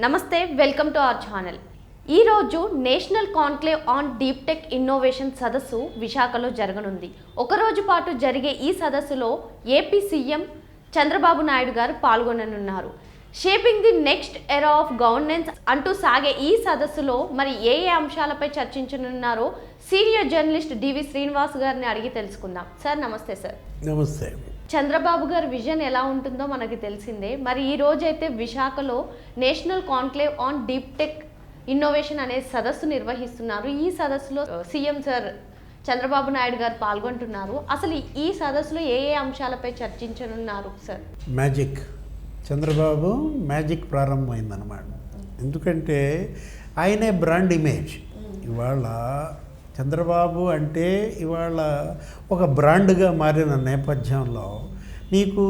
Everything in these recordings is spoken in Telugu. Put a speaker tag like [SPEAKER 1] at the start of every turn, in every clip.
[SPEAKER 1] నమస్తే వెల్కమ్ టు అవర్ ఛానల్. ఈరోజు national conclave on deep tech innovation సదస్సు విశాఖలో జరగనుంది. ఒకరోజు పాటు జరిగే ఈ సదస్సులో ఏపీ సీఎం చంద్రబాబు నాయుడు గారు పాల్గొననున్నారు. Shaping the next era of governance అంటూ సాగే ఈ సదస్సులో మరి ఏ ఏ అంశాలపై చర్చించనున్నారో senior journalist D V Srinivas గారిని అడిగి తెలుసుకుందాం. సార్ నమస్తే సార్.
[SPEAKER 2] నమస్తే.
[SPEAKER 1] చంద్రబాబు గారి విజన్ ఎలా ఉంటుందో మనకి తెలిసిందే. మరి ఈ రోజైతే విశాఖలో national conclave on deep tech innovation అనే సదస్సు నిర్వహిస్తున్నారు. ఈ సదస్సులో సీఎం సార్ చంద్రబాబు నాయుడు గారు పాల్గొంటున్నారు. అసలు ఈ సదస్సులో ఏ ఏ అంశాలపై చర్చించనున్నారు సార్?
[SPEAKER 2] మ్యాజిక్. చంద్రబాబు మ్యాజిక్ ప్రారంభమైందనమాట ఎందుకంటే ఆయనే బ్రాండ్ ఇమేజ్. ఇవాళ చంద్రబాబు అంటే ఇవాళ ఒక బ్రాండ్గా మారిన నేపథ్యంలో నీకు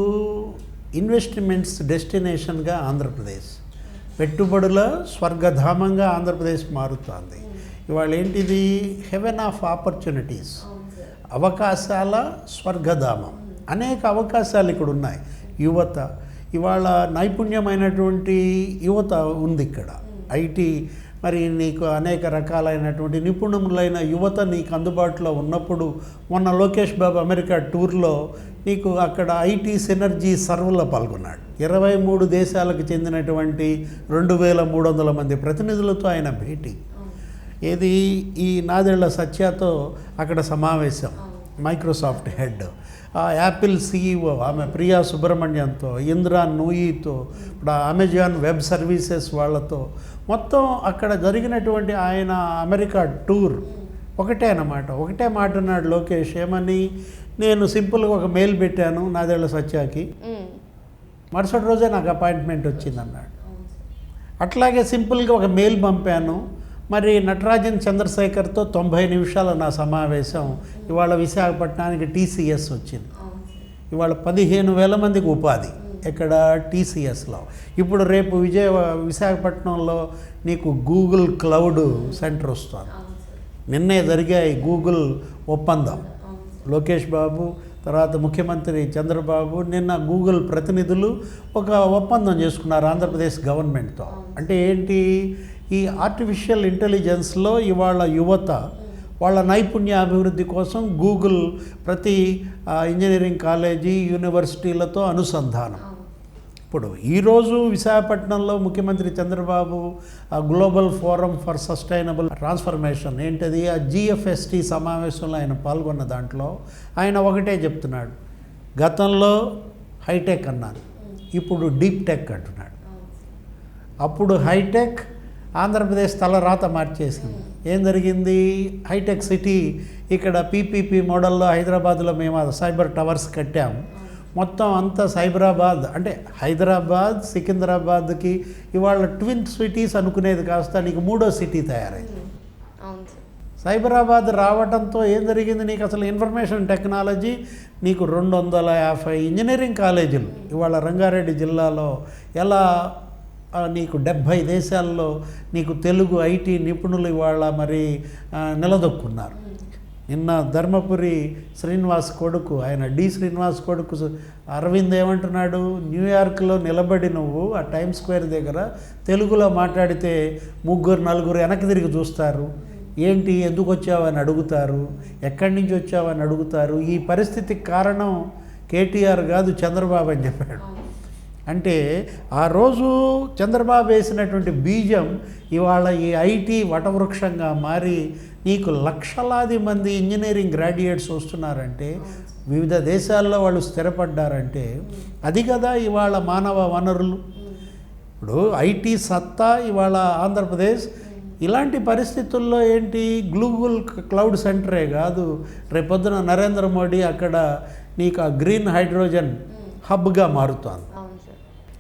[SPEAKER 2] ఇన్వెస్ట్మెంట్స్ డెస్టినేషన్గా ఆంధ్రప్రదేశ్. పెట్టుబడుల స్వర్గధామంగా ఆంధ్రప్రదేశ్ మారుతోంది. ఇవాళ ఏంటిది? హెవెన్ ఆఫ్ ఆపర్చునిటీస్ అవకాశాల స్వర్గధామం. అనేక అవకాశాలు ఇక్కడ ఉన్నాయి. యువత. ఇవాళ నైపుణ్యమైనటువంటి యువత ఉంది ఇక్కడ. ఐటీ మరి నీకు అనేక రకాలైనటువంటి నిపుణులైన యువత నీకు అందుబాటులో ఉన్నప్పుడు మొన్న లోకేష్ బాబు అమెరికా టూర్లో నీకు అక్కడ ఐటీ సినర్జీ సర్వ్లో పాల్గొన్నాడు. ఇరవై మూడు దేశాలకు చెందినటువంటి రెండు వేల మూడు వందల మంది ప్రతినిధులతో ఆయన భేటీ. ఏది ఈ నాదేళ్ళ సత్యతో అక్కడ సమావేశం. మైక్రోసాఫ్ట్ హెడ్ ఆ యాపిల్ సిఇఓ ఆమె ప్రియా సుబ్రహ్మణ్యంతో ఇంద్రా నూయితో ఇప్పుడు అమెజాన్ వెబ్ సర్వీసెస్ వాళ్ళతో. మొత్తం అక్కడ జరిగినటువంటి ఆయన అమెరికా టూర్. ఒకటే అన్నమాట. ఒకటే మాట అన్నాడు లోకేష్. ఏమని? నేను సింపుల్గా ఒక మెయిల్ పెట్టాను నాదేళ్ళ సత్యాకి. మరుసటి రోజే నాకు అపాయింట్మెంట్ వచ్చిందన్నాడు. అట్లాగే సింపుల్గా ఒక మెయిల్ పంపాను. మరి నటరాజన్ చంద్రశేఖర్తో తొంభై నిమిషాల నా సమావేశం ఇవాళ విశాఖపట్నానికి టీసీఎస్ వచ్చింది. ఇవాళ పదిహేను వేల మందికి ఉపాధి ఇక్కడ టీసీఎస్లో. ఇప్పుడు రేపు విజయ విశాఖపట్నంలో నీకు గూగుల్ క్లౌడ్ సెంటర్ వస్తుంది. నిన్నే జరిగాయి గూగుల్ ఒప్పందం. లోకేష్ బాబు తర్వాత ముఖ్యమంత్రి చంద్రబాబు నిన్న గూగుల్ ప్రతినిధులు ఒక ఒప్పందం చేసుకున్నారు ఆంధ్రప్రదేశ్ గవర్నమెంట్తో. అంటే ఏంటి? ఈ ఆర్టిఫిషియల్ ఇంటెలిజెన్స్లో ఇవాళ యువత వాళ్ళ నైపుణ్య అభివృద్ధి కోసం గూగుల్ ప్రతి ఇంజనీరింగ్ కాలేజీ యూనివర్సిటీలతో అనుసంధానం. ఇప్పుడు ఈరోజు విశాఖపట్నంలో ముఖ్యమంత్రి Chandrababu global forum for sustainable transformation ఏంటది? ఆ జిఎఫ్ఎస్టి సమావేశంలో ఆయన పాల్గొన్న దాంట్లో ఆయన ఒకటే చెప్తున్నాడు. గతంలో హైటెక్ అన్నాను ఇప్పుడు డీప్ టెక్ అంటున్నాడు. అప్పుడు హైటెక్ ఆంధ్రప్రదేశ్ తలరాత మార్చేసింది. ఏం జరిగింది? హైటెక్ సిటీ ఇక్కడ పీపీపీ మోడల్లో హైదరాబాద్లో మేము సైబర్ టవర్స్ కట్టాము. మొత్తం అంతా సైబరాబాద్ అంటే హైదరాబాద్ సికింద్రాబాద్కి ఇవాళ ట్విన్ సిటీస్ అనుకునేది కాస్త నీకు మూడో సిటీ తయారైంది. సైబరాబాద్ రావడంతో ఏం జరిగింది? నీకు అసలు ఇన్ఫర్మేషన్ టెక్నాలజీ నీకు రెండు వందల యాభై ఇంజనీరింగ్ కాలేజీలు ఇవాళ రంగారెడ్డి జిల్లాలో ఎలా నీకు డెబ్భై దేశాల్లో నీకు తెలుగు ఐటీ నిపుణులు ఇవాళ మరి నిలదొక్కున్నారు. నిన్న ధర్మపురి శ్రీనివాస్ కొడుకు ఆయన డి శ్రీనివాస్ కొడుకు అరవింద్ ఏమంటున్నాడు? న్యూయార్క్లో నిలబడి నువ్వు ఆ టైమ్ స్క్వేర్ దగ్గర తెలుగులో మాట్లాడితే ముగ్గురు నలుగురు వెనక్కి తిరిగి చూస్తారు. ఏంటి? ఎందుకు వచ్చావని అడుగుతారు. ఎక్కడి నుంచి వచ్చావని అడుగుతారు. ఈ పరిస్థితికి కారణం కేటీఆర్ కాదు చంద్రబాబు అని చెప్పాడు. అంటే ఆ రోజు చంద్రబాబు వేసినటువంటి బీజం ఇవాళ ఈ ఐటీ వటవృక్షంగా మారి నీకు లక్షలాది మంది ఇంజనీరింగ్ గ్రాడ్యుయేట్స్ వస్తున్నారంటే వివిధ దేశాల్లో వాళ్ళు స్థిరపడ్డారంటే అది కదా ఇవాళ మానవ వనరులు. ఇప్పుడు ఐటీ సత్తా ఇవాళ ఆంధ్రప్రదేశ్ ఇలాంటి పరిస్థితుల్లో ఏంటి? గ్లూగుల్ క్లౌడ్ సెంటరే కాదు. రేపొద్దున నరేంద్ర మోడీ అక్కడ నీకు ఆ గ్రీన్ హైడ్రోజన్ హబ్గా మారుతోంది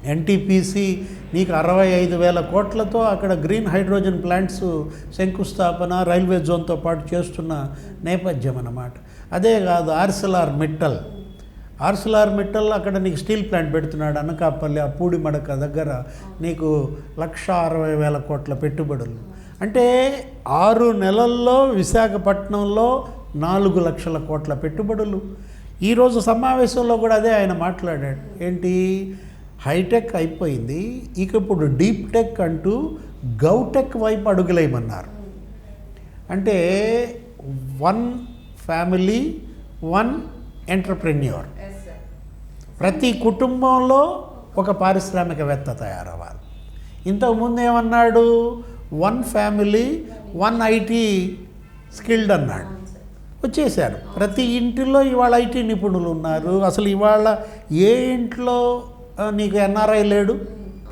[SPEAKER 2] ఎన్టీపీసీ నీకు అరవై ఐదు వేల కోట్లతో అక్కడ గ్రీన్ హైడ్రోజన్ ప్లాంట్స్ శంకుస్థాపన రైల్వే జోన్తో పాటు చేస్తున్న నేపథ్యం అన్నమాట. అదే కాదు ఆర్సిలార్ మిట్టల్. ఆర్సిలార్ మిట్టల్ అక్కడ నీకు స్టీల్ ప్లాంట్ పెడుతున్నాడు అనకాపల్లి ఆ పూడిమడక దగ్గర నీకు లక్ష అరవై వేల కోట్ల పెట్టుబడులు. అంటే ఆరు నెలల్లో విశాఖపట్నంలో నాలుగు లక్షల కోట్ల పెట్టుబడులు. ఈరోజు సమావేశంలో కూడా అదే ఆయన మాట్లాడాడు. ఏంటి? హైటెక్ అయిపోయింది. ఇక ఇప్పుడు డీప్ టెక్ అంటూ గౌటెక్ వైపు అడుగులేయమన్నారు. అంటే వన్ ఫ్యామిలీ వన్ ఎంటర్ప్రెన్యూర్. ప్రతి కుటుంబంలో ఒక పారిశ్రామికవేత్త తయారవ్వాలి. ఇంతకుముందు ఏమన్నాడు? One family one IT skilled అన్నాడు. వచ్చేసారు ప్రతి ఇంటిలో ఇవాళ ఐటీ నిపుణులు ఉన్నారు. అసలు ఇవాళ ఏ ఇంట్లో నీకు ఎన్ఆర్ఐ లేడు?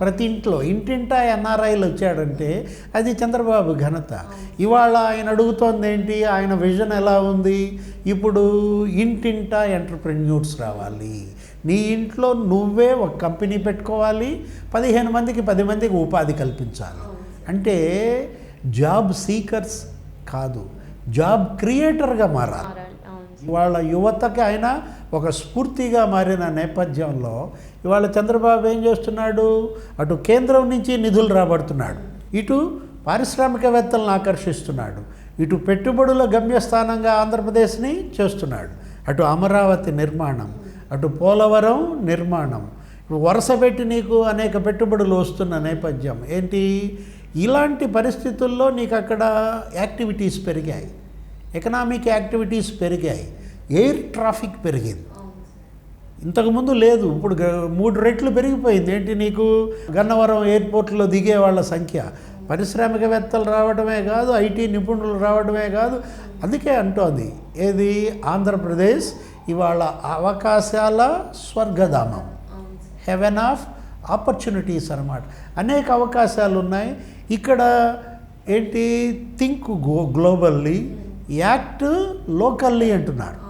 [SPEAKER 2] ప్రతి ఇంట్లో ఇంటింటా ఎన్ఆర్ఐలు వచ్చాడంటే అది చంద్రబాబు ఘనత. ఇవాళ ఆయన అడుగుతోంది ఏంటి? ఆయన విజన్ ఎలా ఉంది? ఇప్పుడు ఇంటింటా ఎంటర్ప్రెన్యూర్స్ రావాలి. నీ ఇంట్లో నువ్వే ఒక కంపెనీ పెట్టుకోవాలి. పదిహేను మందికి పది మందికి ఉపాధి కల్పించాలి. అంటే జాబ్ సీకర్స్ కాదు జాబ్ క్రియేటర్గా మారాలి. ఇవాళ యువతకి ఆయన ఒక స్ఫూర్తిగా మారిన నేపథ్యంలో ఇవాళ చంద్రబాబు ఏం చేస్తున్నాడు? అటు కేంద్రం నుంచి నిధులు రాబడుతున్నాడు. ఇటు పారిశ్రామికవేత్తలను ఆకర్షిస్తున్నాడు. ఇటు పెట్టుబడుల గమ్యస్థానంగా ఆంధ్రప్రదేశ్ని చేస్తున్నాడు. అటు అమరావతి నిర్మాణం అటు పోలవరం నిర్మాణం. వరుస పెట్టి నీకు అనేక పెట్టుబడులు వస్తున్న నేపథ్యం ఏంటి? ఇలాంటి పరిస్థితుల్లో నీకు అక్కడ యాక్టివిటీస్ పెరిగాయి. ఎకనామిక్ యాక్టివిటీస్ పెరిగాయి. ఎయిర్ ట్రాఫిక్ పెరిగింది. ఇంతకుముందు లేదు. ఇప్పుడు మూడు రెట్లు పెరిగిపోయింది. ఏంటి నీకు? గన్నవరం ఎయిర్పోర్ట్లో దిగే వాళ్ళ సంఖ్య. పారిశ్రామికవేత్తలు రావడమే కాదు ఐటీ నిపుణులు రావడమే కాదు. అందుకే అంటోంది. ఏది? ఆంధ్రప్రదేశ్ ఇవాళ అవకాశాల స్వర్గధామం. హెవెన్ ఆఫ్ ఆపర్చునిటీస్ అన్నమాట. అనేక అవకాశాలు ఉన్నాయి ఇక్కడ ఏంటి? Think go globally act locally అంటున్నారు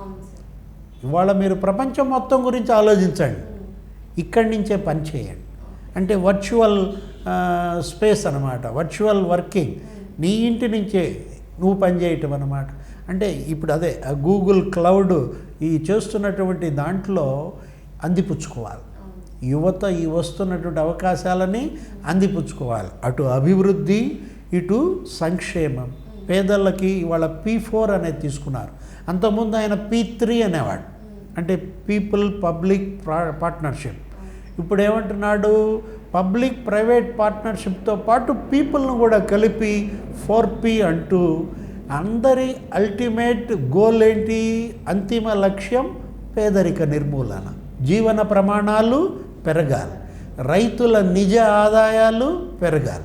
[SPEAKER 2] ఇవాళ మీరు ప్రపంచం మొత్తం గురించి ఆలోచించండి. ఇక్కడి నుంచే పని చేయండి. అంటే వర్చువల్ స్పేస్ అనమాట వర్చువల్ వర్కింగ్. నీ ఇంటి నుంచే నువ్వు పని చేయటం అనమాట అంటే ఇప్పుడు అదే గూగుల్ క్లౌడ్ ఈ చేస్తున్నటువంటి దాంట్లో అందిపుచ్చుకోవాలి. యువత ఈ వస్తున్నటువంటి అవకాశాలని అందిపుచ్చుకోవాలి. అటు అభివృద్ధి ఇటు సంక్షేమం. పేదలకి ఇవాళ పీ ఫోర్ అనేది తీసుకున్నారు. అంతకుముందు ఆయన పీ త్రీ అనేవాడు. అంటే పీపుల్ పబ్లిక్ పార్ట్నర్షిప్ ఇప్పుడు ఏమంటున్నాడు? పబ్లిక్ ప్రైవేట్ పార్ట్నర్షిప్తో పాటు పీపుల్ను కూడా కలిపి ఫోర్ పీ అంటూ అందరి అల్టిమేట్ గోల్ ఏంటి? అంతిమ లక్ష్యం పేదరిక నిర్మూలన. జీవన ప్రమాణాలు పెరగాలి. రైతుల నిజ ఆదాయాలు పెరగాలి.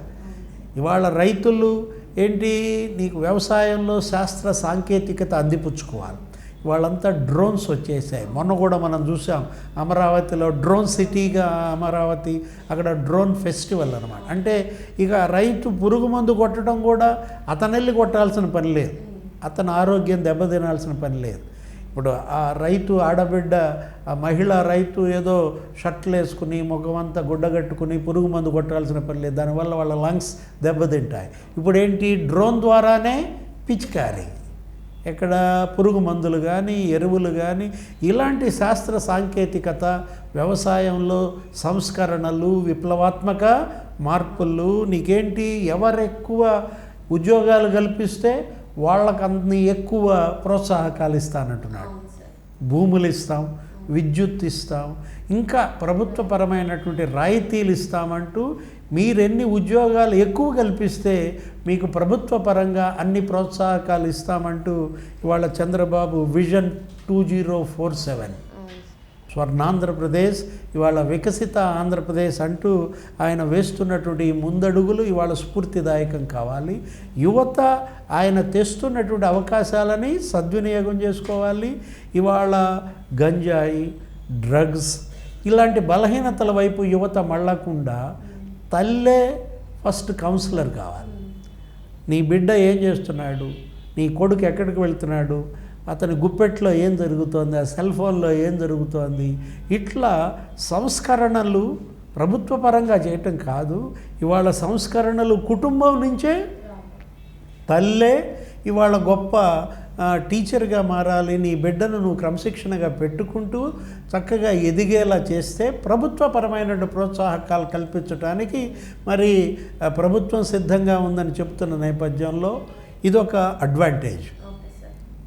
[SPEAKER 2] ఇవాళ రైతులు ఏంటి? నీకు వ్యవసాయంలో శాస్త్ర సాంకేతికత అందిపుచ్చుకోవాలి. వాళ్ళంతా డ్రోన్స్ వచ్చేసాయి. మొన్న కూడా మనం చూసాం అమరావతిలో డ్రోన్ సిటీగా అమరావతి అక్కడ డ్రోన్ ఫెస్టివల్ అనమాట అంటే ఇక రైతు పురుగు మందు కొట్టడం కూడా అతనెళ్ళి కొట్టాల్సిన పని లేదు. అతని ఆరోగ్యం దెబ్బతినాల్సిన పని లేదు. ఇప్పుడు ఆ రైతు ఆడబిడ్డ ఆ మహిళా రైతు ఏదో షర్ట్లు వేసుకుని ముఖమంతా గుడ్డగట్టుకుని పురుగు మందు కొట్టాల్సిన పని లేదు. దానివల్ల వాళ్ళ లంగ్స్ దెబ్బతింటాయి. ఇప్పుడు ఏంటి? డ్రోన్ ద్వారానే పిచికారీ. ఇక్కడ పురుగు మందులు కానీ ఎరువులు కానీ ఇలాంటి శాస్త్ర సాంకేతికత వ్యవసాయంలో సంస్కరణలు విప్లవాత్మక మార్పులు నీకేంటి? ఎవరెక్కువ ఉద్యోగాలు కల్పిస్తే వాళ్ళకన్ని ఎక్కువ ప్రోత్సాహకాలు ఇస్తానంటున్నాడు. భూములు ఇస్తాం విద్యుత్ ఇస్తాం ఇంకా ప్రభుత్వపరమైనటువంటి రాయితీలు ఇస్తామంటూ మీరెన్ని ఉద్యోగాలు ఎక్కువ కల్పిస్తే మీకు ప్రభుత్వ పరంగా అన్ని ప్రోత్సాహకాలు ఇస్తామంటూ ఇవాళ Chandrababu vision two zero four seven. Swarnandhra Pradesh ఇవాళ వికసిత ఆంధ్రప్రదేశ్ అంటూ ఆయన వేస్తున్నటువంటి ఈ ముందడుగులు ఇవాళ స్ఫూర్తిదాయకం కావాలి. యువత ఆయన తెస్తున్నటువంటి అవకాశాలని సద్వినియోగం చేసుకోవాలి. ఇవాళ గంజాయి డ్రగ్స్ ఇలాంటి బలహీనతల వైపు యువత మళ్ళకుండా తల్లే ఫస్ట్ కౌన్సిలర్ కావాలి. నీ బిడ్డ ఏం చేస్తున్నాడు? నీ కొడుకు ఎక్కడికి వెళ్తున్నాడు? అతని గుప్పెట్లో ఏం జరుగుతోంది ఆ సెల్ ఫోన్లో ఏం జరుగుతోంది ఇట్లా సంస్కరణలు ప్రభుత్వ పరంగా చేయటం కాదు. ఇవాళ సంస్కరణలు కుటుంబం నుంచే తల్లే. ఇవాళ గొప్ప టీచర్గా మారాలి నీ బిడ్డను నువ్వు క్రమశిక్షణగా పెట్టుకుంటూ చక్కగా ఎదిగేలా చేస్తే ప్రభుత్వపరమైన ప్రోత్సాహకాలు కల్పించడానికి మరి ప్రభుత్వం సిద్ధంగా ఉందని చెప్తున్న నేపథ్యంలో ఇదొక అడ్వాంటేజ్.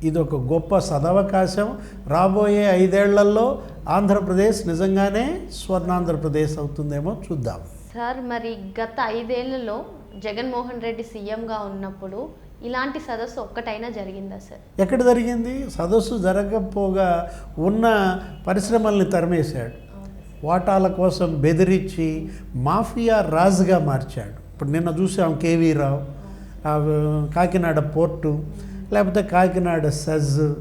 [SPEAKER 2] ఇది ఒక గొప్ప సదవకాశం. రాబోయే ఐదేళ్ళలో ఆంధ్రప్రదేశ్ నిజంగానే స్వర్ణాంధ్రప్రదేశ్ అవుతుందేమో చూద్దాం.
[SPEAKER 1] సార్ మరి గత ఐదేళ్ళలో జగన్మోహన్ రెడ్డి సీఎంగా ఉన్నప్పుడు ఇలాంటి సదస్సు ఒక్కటైనా జరిగిందా సార్?
[SPEAKER 2] ఎక్కడ జరిగింది? సదస్సు జరగకపోగా ఉన్న పరిశ్రమల్ని తరిమేశాడు. వాటాల కోసం బెదిరించి మాఫియా రాజుగా మార్చాడు. ఇప్పుడు నిన్న చూసాం కేవీ రావు. ఆ, కాకినాడ పోర్టు. లేకపోతే కాకినాడ సజ్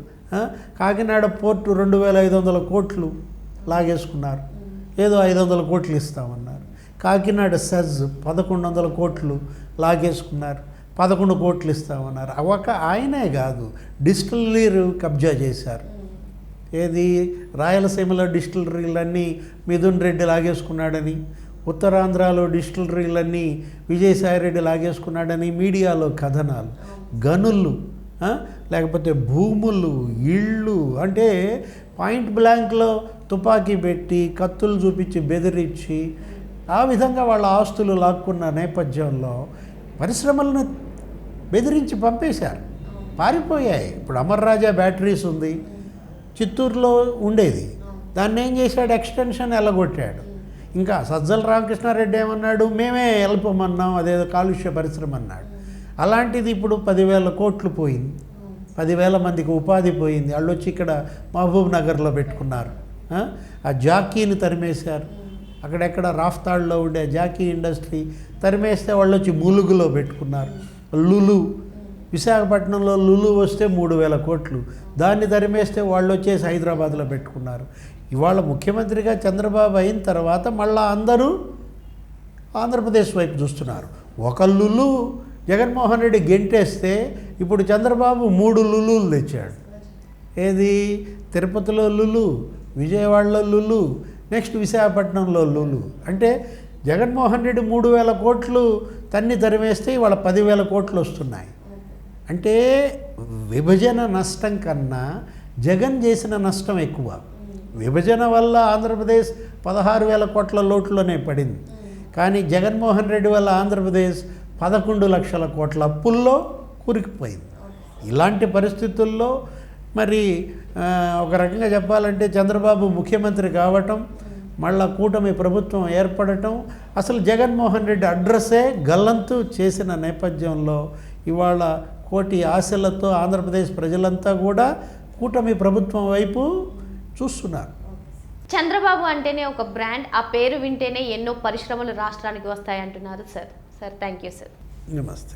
[SPEAKER 2] కాకినాడ పోర్టు రెండు వేల ఐదు వందల కోట్లు లాగేసుకున్నారు. ఏదో ఐదు వందల కోట్లు ఇస్తామన్నారు. కాకినాడ సజ్ పదకొండు వందల కోట్లు లాగేసుకున్నారు. పదకొండు కోట్లు ఇస్తామన్నారు. ఒక ఆయనే కాదు డిస్టిలరీలు కబ్జా చేశారు. ఏది? రాయలసీమలో డిస్టిలరీలన్నీ మిథున్ రెడ్డి లాగేసుకున్నాడని ఉత్తరాంధ్రలో డిస్టిలరీలన్నీ విజయసాయిరెడ్డి లాగేసుకున్నాడని మీడియాలో కథనాలు గనులు లేకపోతే భూములు ఇళ్ళు అంటే పాయింట్ బ్లాంక్లో తుపాకీ పెట్టి కత్తులు చూపించి బెదిరించి ఆ విధంగా వాళ్ళ ఆస్తులు లాక్కున్న నేపథ్యంలో పరిశ్రమలను బెదిరించి పంపేశారు. పారిపోయాయి. ఇప్పుడు అమర్ రాజా బ్యాటరీస్ ఉంది. చిత్తూరులో ఉండేది. దాన్ని ఏం చేశాడు? ఎక్స్టెన్షన్ ఎల్లగొట్టాడు ఇంకా సజ్జల రామకృష్ణారెడ్డి ఏమన్నాడు? మేమే వెళ్ళిపోమన్నాం అదేదో కాలుష్య పరిశ్రమ అన్నాడు. అలాంటిది ఇప్పుడు పదివేల కోట్లు పోయింది. పదివేల మందికి ఉపాధి పోయింది. వాళ్ళు వచ్చి ఇక్కడ మహబూబ్ నగర్లో పెట్టుకున్నారు. ఆ? జాకీని తరిమేశారు. అక్కడెక్కడ రాఫ్తాడ్లో ఉండే జాకీ ఇండస్ట్రీ తరిమేస్తే వాళ్ళు వచ్చి ములుగులో పెట్టుకున్నారు. లులు. విశాఖపట్నంలో లులు వస్తే మూడు వేల కోట్లు. దాన్ని తరిమేస్తే వాళ్ళు వచ్చేసి హైదరాబాద్లో పెట్టుకున్నారు. ఇవాళ ముఖ్యమంత్రిగా చంద్రబాబు అయిన తర్వాత మళ్ళా అందరూ ఆంధ్రప్రదేశ్ వైపు చూస్తున్నారు. ఒక లులు జగన్మోహన్ రెడ్డి గెంటేస్తే ఇప్పుడు చంద్రబాబు మూడు లులులు తెచ్చాడు. ఏది? తిరుపతిలో లులు విజయవాడలో లులు నెక్స్ట్ విశాఖపట్నంలో లులు అంటే జగన్మోహన్ రెడ్డి మూడు వేల కోట్లు తన్ని తరిమేస్తే ఇవాళ పదివేల కోట్లు వస్తున్నాయి. అంటే విభజన నష్టం కన్నా జగన్ చేసిన నష్టం ఎక్కువ. విభజన వల్ల ఆంధ్రప్రదేశ్ పదహారు వేల కోట్ల లోట్లోనే పడింది. కానీ జగన్మోహన్ రెడ్డి వల్ల ఆంధ్రప్రదేశ్ పదకొండు లక్షల కోట్ల అప్పుల్లో కూరికిపోయింది. ఇలాంటి పరిస్థితుల్లో మరి ఒక రకంగా చెప్పాలంటే చంద్రబాబు ముఖ్యమంత్రి కావటం మళ్ళా కూటమి ప్రభుత్వం ఏర్పడటం అసలు జగన్మోహన్ రెడ్డి అడ్రస్సే గల్లంతు చేసిన నేపథ్యంలో ఇవాళ కోటి ఆశలతో ఆంధ్రప్రదేశ్ ప్రజలంతా కూడా కూటమి ప్రభుత్వం వైపు చూస్తున్నారు.
[SPEAKER 1] చంద్రబాబు అంటేనే ఒక బ్రాండ్ ఆ పేరు వింటేనే ఎన్నో పరిశ్రమలు రాష్ట్రానికి వస్తాయంటున్నారు sir. Sir thank you sir
[SPEAKER 2] నమస్తే